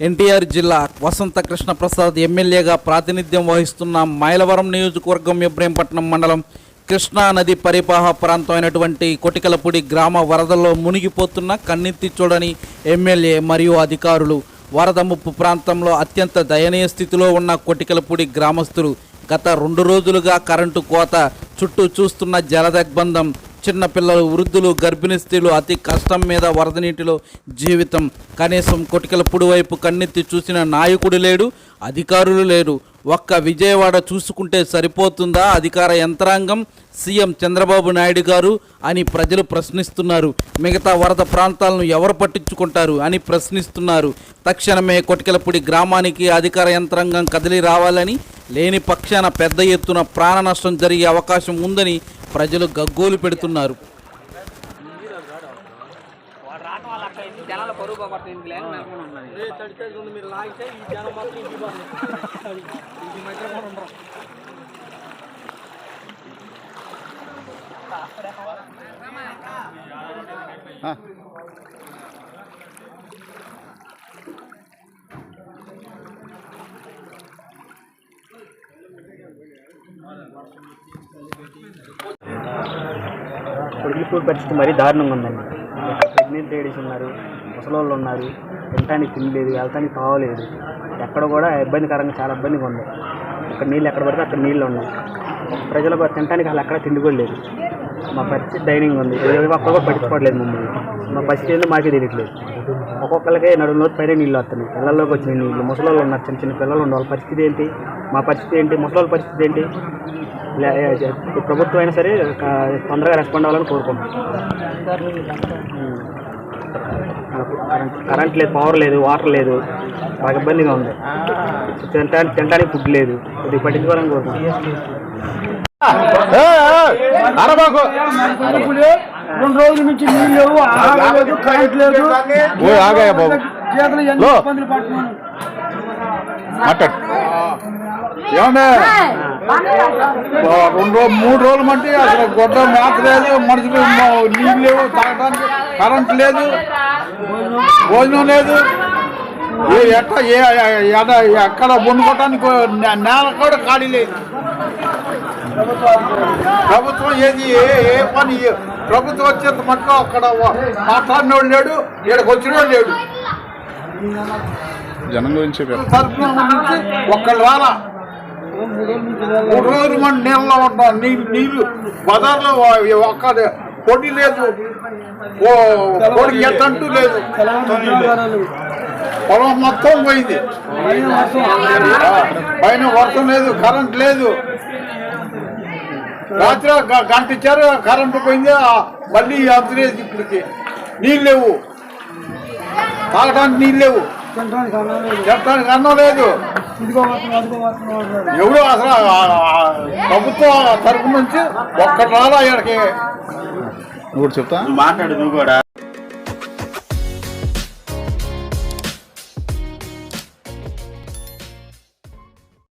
ఎన్టీఆర్ జిల్లా వసంత కృష్ణప్రసాద్ ఎమ్మెల్యేగా ప్రాతినిధ్యం వహిస్తున్న మైలవరం నియోజకవర్గం ఇబ్రహీంపట్నం మండలం కృష్ణా నది పరిపాహ ప్రాంతం అయినటువంటి కొటికలపూడి గ్రామ వరదల్లో మునిగిపోతున్న కన్నెత్తి చూడని ఎమ్మెల్యే మరియు అధికారులు వరద ముప్పు ప్రాంతంలో అత్యంత దయనీయ స్థితిలో ఉన్న కొటికలపూడి గ్రామస్తులు గత రెండు రోజులుగా కరెంటు కోత చుట్టూ చూస్తున్న జలదగ్బంధం చిన్నపిల్లలు వృద్ధులు గర్భిణీ స్త్రీలు అతి కష్టం మీద వరద నీటిలో జీవితం. కనీసం కొటికలపూడి వైపు కన్నెత్తి చూసిన నాయకుడు లేడు అధికారులు లేరు. ఒక్క విజయవాడ చూసుకుంటే సరిపోతుందా అధికార యంత్రాంగం? సీఎం చంద్రబాబు నాయుడు గారు అని ప్రజలు ప్రశ్నిస్తున్నారు. మిగతా వరద ప్రాంతాలను ఎవరు పట్టించుకుంటారు అని ప్రశ్నిస్తున్నారు. తక్షణమే కొటికలపూడి గ్రామానికి అధికార యంత్రాంగం కదిలి రావాలని లేని పక్షాన పెద్ద ఎత్తున ప్రాణ నష్టం జరిగే అవకాశం ఉందని ప్రజలు గగ్గోలు పెడుతున్నారు. కొడుకుల పరిస్థితి మరీ దారుణంగా ఉందండి ప్రెగ్నెంట్ లేడీస్ ఉన్నారు ముసలోళ్ళు ఉన్నారు తినటానికి తినలేదు వెళ్తానికి తావలేదు ఎక్కడ కూడా ఇబ్బందికరంగా చాలా ఇబ్బందిగా ఉంది. ఇక్కడ నీళ్ళు ఎక్కడ పడితే అక్కడ నీళ్ళు ఉన్నాయి. ప్రజలు తినడానికి అసలు ఎక్కడ తిండి కూడా లేదు. మా పరిస్థితి డైనింగ్ ఉంది. ఒక్కరు కూడా పట్టించుకోవట్లేదు మమ్మల్ని. మా పరిస్థితి ఏందో మాకే తెలియట్లేదు. ఒక్కొక్కరికి నడుము పైన నీళ్ళు వస్తున్నాయి. పిల్లల్లోకి వచ్చిన నీళ్ళు. ముసలోళ్ళు ఉన్నారు చిన్న చిన్న పిల్లలు ఉన్నారు వాళ్ళ పరిస్థితి ఏంటి? మా పరిస్థితి ఏంటి? ముసలోళ్ళ పరిస్థితి ఏంటి? ప్రభుత్వం అయినా సరే తొందరగా రెస్పాండ్ అవ్వాలని కోరుకుంటున్నాం. కరెంట్ కరెంట్ లేదు పవర్ లేదు వాటర్ లేదు. బాగా ఇబ్బందిగా ఉంది. తినడానికి తినడానికి ఫుడ్ లేదు. ఇది పట్టించుకోవాలని కోరుకుంటున్నాం. రెండు రోజుల నుంచి నీళ్ళు లేవు ఆహారం లేదు కరెంట్ లేదు. ఎన్ని ఇబ్బందులు పడుతున్నాను. ఏమంటే రెండు రోజు మూడు రోజులు మంటే అసలు గొడ్డ మేత లేదు మనుషులు మ- నీళ్ళు లేవు తాగడానికి కరెంట్ లేదు భోజనం లేదు. ఏ ఎట్ట ఏ ఎడ ఎక్కడ వండుకోవటానికి నేల కూడా ఖాళీ లేదు. ప్రభుత్వం ఏది ఏ ఏ పని ప్రభుత్వం వచ్చేంత మటుకు అక్కడ మాట్లాడినోడు లేడు ఇక్కడికి వచ్చినోడు లేడు. జనం గురించి తరఫున నుంచి ఒక్కళ్ళు రాలా మూడు రోజులు మన నీళ్ళలో ఉంటాం నీళ్ళు నీళ్ళు బజార్లో ఒక్క పొడి లేదు. ఓ పొడి ఎత్తంటూ లేదు. పొలం మొత్తం పోయింది. పైన వర్షం లేదు కరెంట్ లేదు. రాత్రి గంట ఇచ్చారు కరెంటు పోయింది మళ్ళీ అంతలేదు ఇప్పటికి నీళ్ళు లేవు. తాగడానికి నీళ్ళు లేవు. తినడానికి అన్నం లేదు. చెప్పడానికి అన్నం లేదు. ఎవరు అసలు ప్రభుత్వం తరపు నుంచి ఒక్కటి రాలా ఇక్కడికి నువ్వు చెప్తా? మాట్లాడు నువ్వు కూడా.